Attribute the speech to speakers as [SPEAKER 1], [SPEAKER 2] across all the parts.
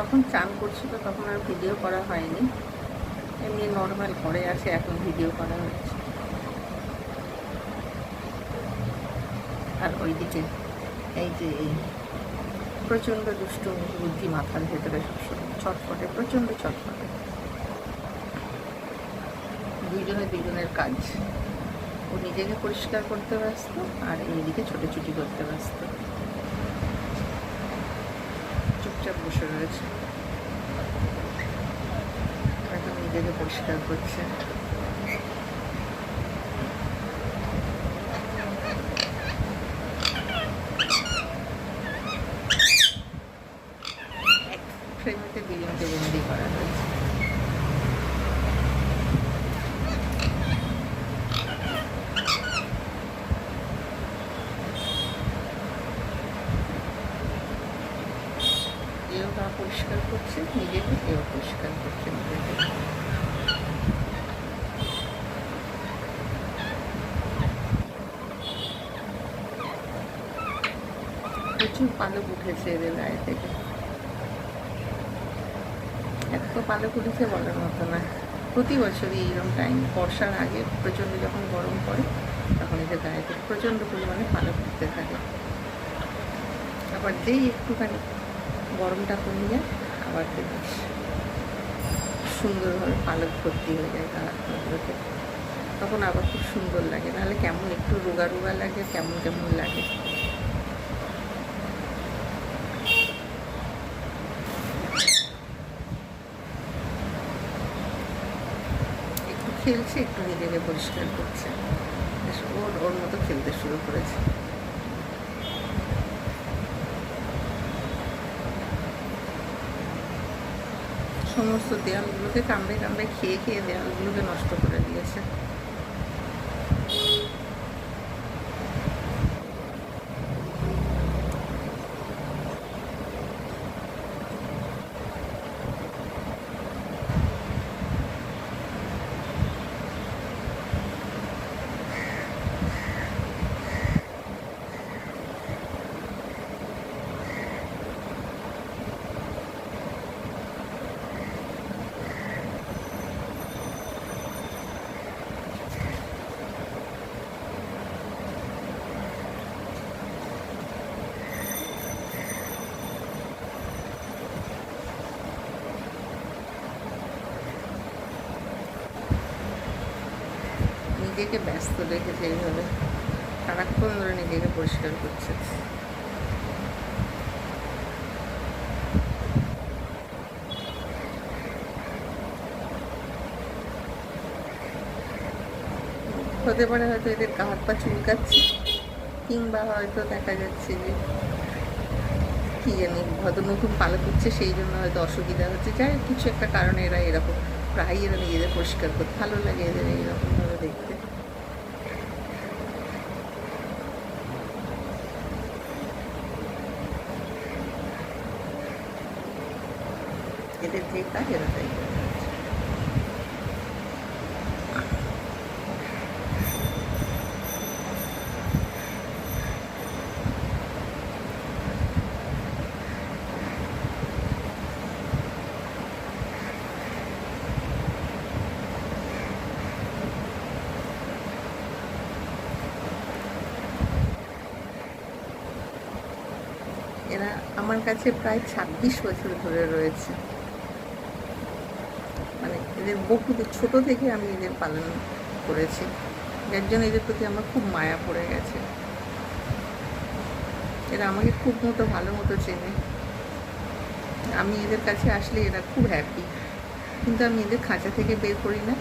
[SPEAKER 1] যখন চান করছিল তখন আর ভিডিও করা হয়নি। এমনি নর্মাল ঘরে আসে এখন ভিডিও করা হচ্ছে আর ওইদিকে এই যে এই প্রচণ্ড দুষ্ট বুদ্ধি মাথার ভেতরে সবসময়, ছটফটে, প্রচণ্ড ছটফটে। দুইজনে দুজনের কাজ। ও নিজেকে পরিষ্কার করতে ব্যস্ত আর এইদিকে ছোটাছুটি করতে ব্যস্ত। চুপচাপ বসে রয়েছে। এখন নিজেকে পরিষ্কার করছে। ফ্রেমেতে দুজনকে বন্দি করা হয়েছে এও গা করছে নিজেকে এও পরিষ্কার করছে নিজেকে প্রচুর পালক উঠেছে এদের গায়ে থেকে এত পালক উঠেছে বলার মতো না প্রতি বছরই এইরকম টাইম বর্ষার আগে প্রচণ্ড যখন গরম পড়ে তখন এদের গায়ে থেকে প্রচণ্ড পরিমাণে পালক উঠতে থাকে আবার যেই একটুখানি গরমটা কমে যায় বেশ সুন্দরভাবে পালক ভর্তি হয়ে যায় গা হাতগুলোতে তখন আবার খুব সুন্দর লাগে। নাহলে কেমন একটু রোগা রোগা লাগে, কেমন কেমন লাগে। একটু খেলছে, একটু নিজেকে পরিষ্কার করছে। ওর ওর মতো খেলতে শুরু করেছে। সমস্ত দেয়ালগুলোকে কামড়ে কামড়ে খেয়ে খেয়ে দেয়ালগুলোকে নষ্ট করে দিয়েছে। নিজেকে ব্যস্ত রেখেছে এইভাবে সারাক্ষণ ধরে নিজেকে পরিষ্কার করছে। হতে পারে হয়তো এদের গা হাত পা চুলকাচ্ছে, কিংবা হয়তো দেখা যাচ্ছে যে কি জানি হয়তো নতুন পালক হচ্ছে, সেই জন্য হয়তো অসুবিধা হচ্ছে। যাই কিছু একটা কারণে এরা এরকম। প্রায় এরা নিজেদের পরিষ্কার করতে ভালো লাগে এদের এইরকমভাবে দেখতে এদের যে কাজ এরা তাই করে। এরা আমার কাছে প্রায় ছাব্বিশ বছর ধরে রয়েছে। মানে এদের বহু ছোট থেকে আমি এদের পালন করেছি। যার জন্য এদের প্রতি আমার খুব মায়া পড়ে গেছে। এরা আমাকে খুব মতো, ভালো মতো চেনে। আমি এদের কাছে আসলে এরা খুব হ্যাপি কিন্তু আমি এদের খাঁচা থেকে বের করি না।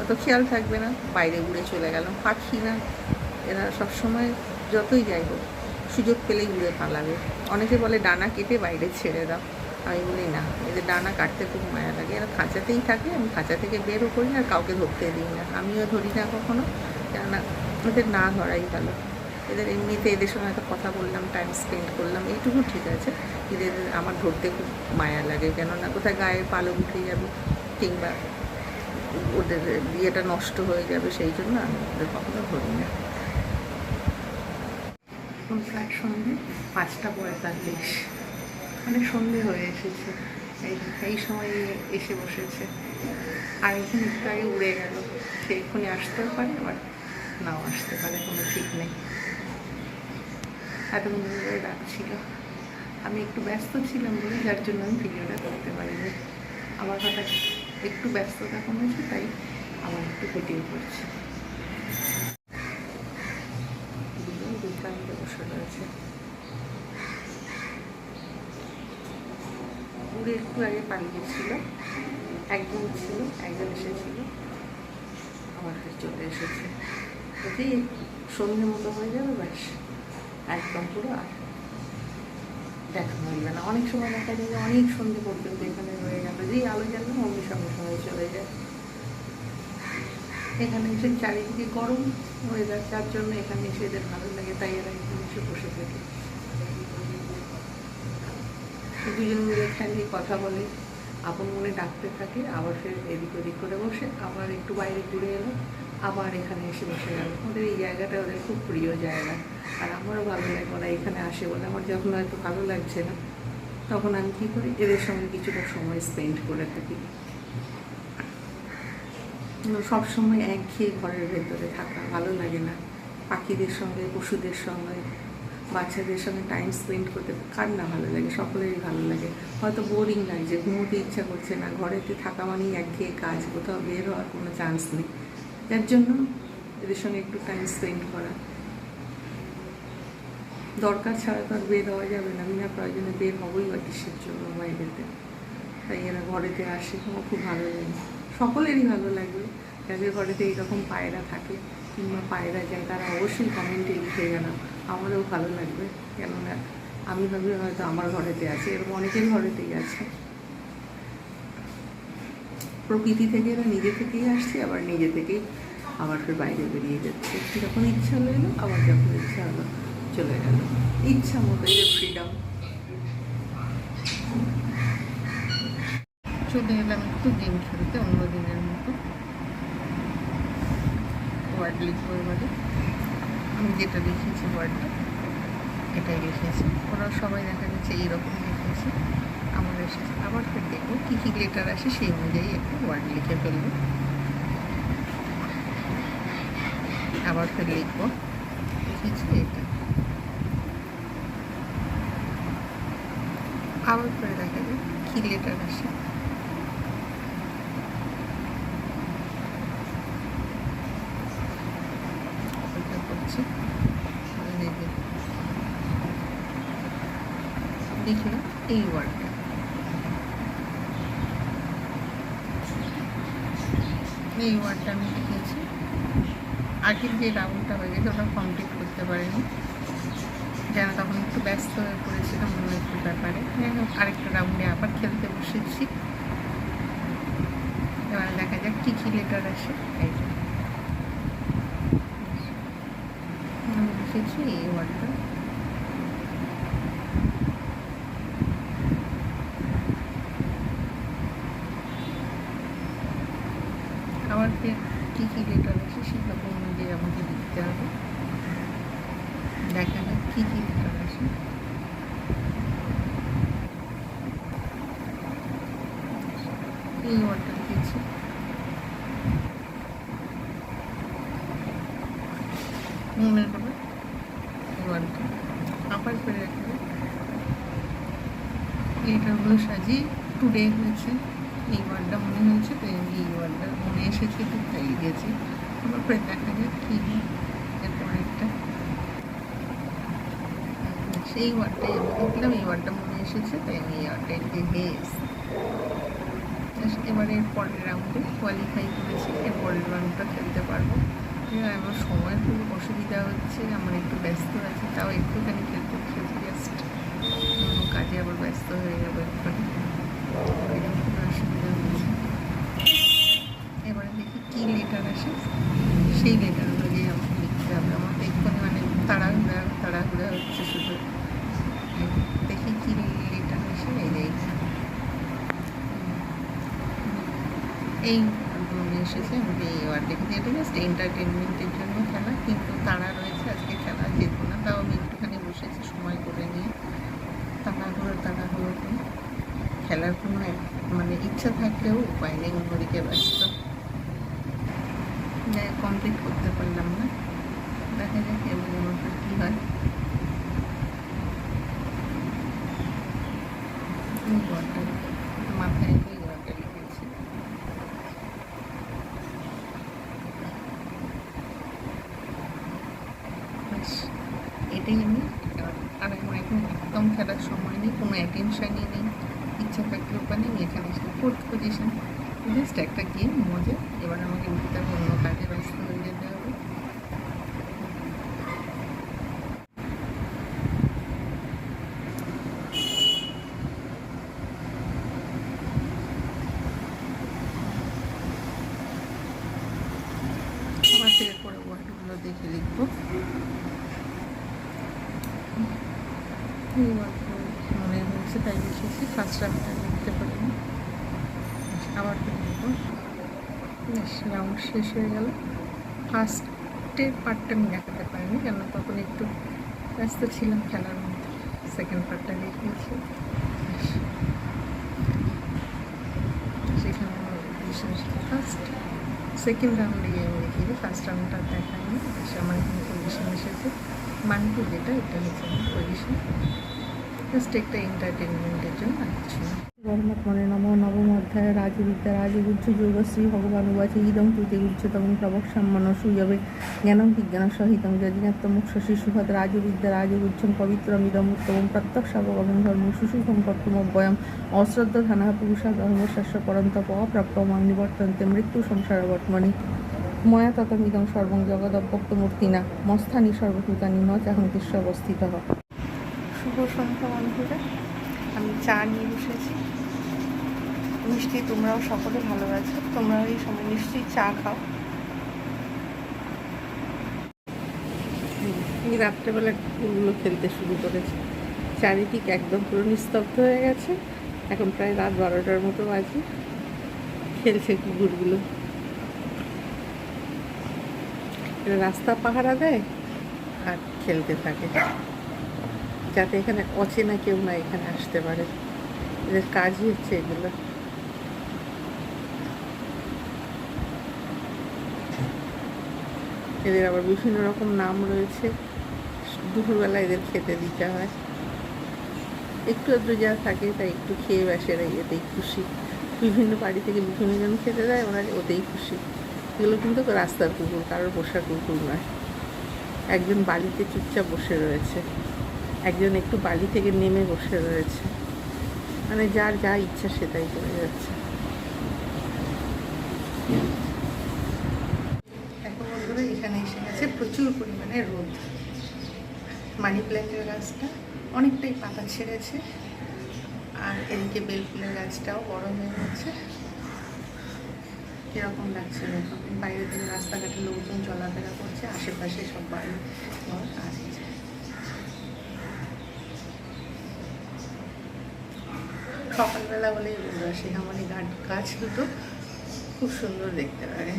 [SPEAKER 1] অত খেয়াল থাকবে না, বাইরে উড়ে চলে গেলাম। পাখি না। এরা সবসময় যতই যাই হোক, সুযোগ পেলেই উড়ে পালাবে। অনেকে বলে ডানা কেটে বাইরে ছেড়ে দাও। আমি বলি, না এদের ডানা কাটতে খুব মায়া লাগে। এরা খাঁচাতেই থাকে, আমি খাঁচা থেকে বেরও করি না আর কাউকে ধরতে দিই না। আমিও ধরি না কখনো, কেননা ওদের না ধরাই ভালো। এদের এমনিতে এদের সঙ্গে একটা কথা বললাম টাইম স্পেন্ড করলাম, এইটুকু ঠিক আছে। এদের আমার ধরতে খুব মায়া লাগে, কেননা কোথায় গায়ে পালক উঠে যাবে কিংবা ওদের বিয়েটা নষ্ট হয়ে যাবে, সেই জন্য আমি ওদের কখনো ধরি না। এখন প্রায় সন্ধে পাঁচটা পঁয়তাল্লিশ। মানে সন্ধে হয়ে এসেছে। এই এই সময় এসে বসেছে। আর এখানে একটু আগে উড়ে গেল। সে এক্ষুনি আসতেও পারে, আবার নাও আসতে পারে, কোনো ঠিক নেই। এতক্ষণ ধরে ডাকছিল। আমি একটু ব্যস্ত ছিলাম বলে যার জন্য আমি ভিডিওটা করতে পারিনি। আমার হঠাৎ একটু ব্যস্ততা কমেছে, তাই আমার একটু ভিডিও করছি দুজন দুর্দান্ত বসে রয়েছে উড়ে একটু আগে পালিয়েছিল একজন ছিল, একজন এসেছিল। আবার চলে এসেছে। যদি সন্ধে মতো হয়ে যাবে, ব্যাস। একদম পুরো আর দেখা মিলবে না। অনেক সময় দেখা যায় অনেক সন্ধে পর্যন্ত এখানে রয়ে গেল। যেই আলো জ্বালবে অমনি সঙ্গে সঙ্গে চলে যায়। এখানে এসে চারিদিকে গরম ওয়েদার যার জন্য এখানে এসে এদের ভালো লাগে। তাই এরা এখানে এসে বসে থাকে। দুজন মিলে খেলে কথা বলে, আপন মনে ডাকতে থাকে, আবার ফের এদিক ওদিক করে বসে, আবার একটু বাইরে ঘুরে এলো, আবার এখানে এসে বসে গেল। ওদের এই জায়গাটা ওদের খুব প্রিয় জায়গা। আর আমারও ভালো লাগে ওরা এখানে আসে বলে। আমার যখন হয়তো ভালো লাগছে না, তখন আমি কী করি? এদের সঙ্গে কিছুটা সময় স্পেন্ড করে থাকি। সব সময় একঘেয়ে ঘরের ভেতরে থাকা ভালো লাগে না। পাখিদের সঙ্গে, পশুদের সঙ্গে বাচ্চাদের সঙ্গে টাইম স্পেন্ড করতে কার না ভালো লাগে, সকলেরই ভালো লাগে। হয়তো বোরিং লাগছে ঘুমোতে ইচ্ছা করছে না, ঘরেতে থাকা মানেই একঘেয়ে কাজ, কোথাও বের হওয়ার কোনো চান্স নেই। যার জন্য এদের সঙ্গে একটু টাইম স্পেন্ড করা। দরকার ছাড়া তো আর বের হওয়া যাবে না, বিনা প্রয়োজনে বের হবই বা কিসের জন্য বাইরেতে তাই এরা ঘরেতে আসে, আমার খুব ভালো লাগে। সকলেরই ভালো লাগবে যাদের ঘরেতে এইরকম পায়রা থাকে কিংবা পায়রা যায়, তারা অবশ্যই কমেন্টে লিখে গেল আমারও ভালো লাগবে। কেননা আমি ভাবি হয়তো আমার ঘরেতে আছে, এরকম অনেকের ঘরেতেই আছে। প্রকৃতি থেকে এরা নিজে থেকেই আসছে, আবার নিজে থেকেই আবার ফের বাইরে বেরিয়ে যাচ্ছে। যখন ইচ্ছা হলো আবার যখন ইচ্ছা হলো চলে গেল। ইচ্ছা মতো এদের ফ্রিডম চলে এলাম একটু গেম খেলতে অন্য দিনের মতো। ওয়ার্ড লিখব এবারে আমি যেটা লিখেছি ওয়ার্ডটা এটাই লিখেছি ওরা সবাই দেখা যাচ্ছে এইরকম লিখেছে আমার এসেছে আবার ফের দেখব কী কী লেটার আসে, সেই অনুযায়ী একটা ওয়ার্ড লিখে ফেলব। আবার ফের লিখব। লিখেছি এটা আবার ফের দেখা যায় কী লেটার আসে অপেক্ষা করছি দেখে লিখলাম এই ওয়ার্ডটা এই ওয়ার্ডটা আমি লিখেছি আগের যে রাউন্ডটা হয়ে গেছে, ওটা কমপ্লিট করতে পারিনি। যেন তখন একটু ব্যস্ত হয়ে পড়েছিলাম, অন্য একটু ব্যাপারে। আরেকটা রাউন্ডে আবার খেলতে বসেছি। এবার দেখা যাক কী কী লেটার আসে। আমি লিখেছি এই ওয়ার্ডটা আবার ফের কী কী লেটার আছে সেটা অনুযায়ী আমাকে লিখতে হবে দেখা যাক কী কী লেটার আছে এই ওয়ার্ডটা লিখেছি মনে হবে আবার ফের রাখবে। লেটারগুলো সাজিয়ে টুডে হয়েছে, এই ওয়ার্ডটা মনে হয়েছে তাই এই ওয়ার্ডটা মনে এসেছে, তো তাই গেছি। আবার পরে দেখা যাক কী একটা। সেই ওয়ার্ডটাই আমি দেখলাম, এই ওয়ার্ডটা মনে এসেছে, তাই আমি এই ওয়ার্ডটা লিখে এবারে এর পরের রাউন্ডে কোয়ালিফাই করেছি এর পরের রাউন্ডটা খেলতে পারব আমার সময় খুব অসুবিধা হচ্ছে, আমার একটু ব্যস্ত আছে, তাও একটুখানি খেলতে খেলতে জাস্ট কাজে আবার ব্যস্ত হয়ে যাব একটুখানি। অসুবিধা হচ্ছে এবারে দেখি কী লেটার আসে। সেই লেটার অনুযায়ী আমাকে লিখতে হবে। আমার এক্ষুনি মানে তাড়াহুড়া তাড়াহুড়া হচ্ছে শুধু। দেখি কী লেটার আসে, এই এই এসেছে আমাকে এই ওয়ার্ড দেখেছি এটা জাস্ট এন্টারটেনমেন্টের জন্য খেলা, কিন্তু তারা রয়েছে আজকে খেলা যেত না তাও আমি একটুখানি বসেছি, সময় করে নিয়ে, তাড়াহুড়ো তাড়াহুড়ো করে। খেলা ফেলার কোনো মানে ইচ্ছা থাকলেও উপায় নেই, অন্যদিকে ব্যস্ত। কমপ্লিট করতে পারলাম না। দেখা যাক এবারে আমার কী হয়। মাথায় এই ঘরটা লিখেছি ব্যাস এটাই আমি আর আমার এখন একদম খেলার সময় নেই কোনো অ্যাটেনশনই নেই ইচ্ছা থাকলে ওখানে আমি এখানে এসে ফোর্থ পজিশন জাস্ট একটা গেম মজা এবার আমাকে উঠতে হবে অন্য কাজে ব্যস্ত হয়ে যেতে হবে আবার থেকে করে ওয়ার্ডগুলো দেখে লিখব এই ওয়ার্ডগুলো মনে হয়েছে তাই লিখেছি ফার্স্ট রাউন্ডটা লিখতে পারিনি আবার করে লিখব বেশ রাউন্ড শেষ হয়ে গেল। ফার্স্টের পার্টটা আমি দেখাতে পারিনি কেন তখন একটু ব্যস্ত ছিলাম খেলার মধ্যে। সেকেন্ড পার্টটা দেখিয়েছি। সেখানে ফার্স্ট সেকেন্ড রাউন্ডে গিয়ে আমি দেখিয়েছি ফার্স্ট রাউন্ডটা দেখায়নি এসে আমার এখানে পজিশন এসেছে। মানটু যেটা, এটা হচ্ছে পজিশন জাস্ট একটা এন্টারটেনমেন্টের জন্য আর না
[SPEAKER 2] ধর্মক্ষণে নম, নবম অধ্যায় রাজবিদ্যা রাজগুচ্ছ যোগশ্রী, ভগবান উবাচ, ইদং তুতে উচ্চতম প্রবক সম্মান সুযবে জ্ঞানম বিজ্ঞান সহিতম যজ্ঞাত্মক শশী সুখদ রাজবিদ্যা রাজগুচ্ছম পবিত্রম ইদম উত্তম প্রত্যক্ষ শাবকম ধর্ম সুসুখম কর্তুমব্যয়ম অশ্রদ্ধ ধানা পুরুষা ধর্মশাস্ত্র পরন্তপ অপ্রাপ্যমাং নিবর্তন্তে মৃত্যু সংসার বর্তমানে। ময়া ততমিদং সর্বং জগদব্যক্ত মূর্তিনা মস্থানি সর্বভূতানি ন চাহন্তিস্ব অবস্থিত।
[SPEAKER 1] শুভ সন্ধ্যা, বন্ধুরা। আমি চা নিয়ে বসেছি। মিষ্টি, তোমরাও সকলে ভালো আছো? তোমরাও এই সময় নিশ্চয়ই চা খাও। রাত্রেবেলা কুকুরগুলো খেলতে শুরু করেছে। চারিদিক একদম পুরো নিস্তব্ধ হয়ে গেছে। এখন প্রায় রাত বারোটার মতো বাজে। খেলছে কুকুরগুলো। রাস্তা পাহারা দেয় আর খেলতে থাকে। যাতে এখানে অচেনা কেউ না এখানে আসতে পারে। এদের কাজই হচ্ছে এগুলো। এদের আবার বিভিন্ন রকম নাম রয়েছে। দুপুরবেলা এদের খেতে দিতে হয়। একটু আধটু যা থাকে, তাই একটু খেয়ে ব্যাস এরা এতেই খুশি। বিভিন্ন বাড়ি থেকে বিভিন্ন জন খেতে দেয় ওরা ওতেই খুশি। এগুলো কিন্তু রাস্তার কুকুর, কারোর পোষা কুকুর নয়। একজন বাড়িতে চুপচাপ বসে রয়েছে। একজন একটু বালি থেকে নেমে বসে রয়েছে। মানে যার যা ইচ্ছা সেটাই করে যাচ্ছে। এখন এসে গেছে। প্রচুর পরিমাণে রোদ। মানি প্ল্যান্টের গাছটা অনেকটাই পাতা ছেড়েছে। আর এদিকে বেল ফুলের গাছটাও বড় হয়ে গেছে। কীরকম লাগছে। দেখো বাইরে থেকে রাস্তাঘাটে লোকজন চলাফেরা করছে। আশেপাশে সব বাড়ি ঘর আর এই যে সকালবেলা হলে এই গাছ দুটো খুব সুন্দর দেখতে লাগে।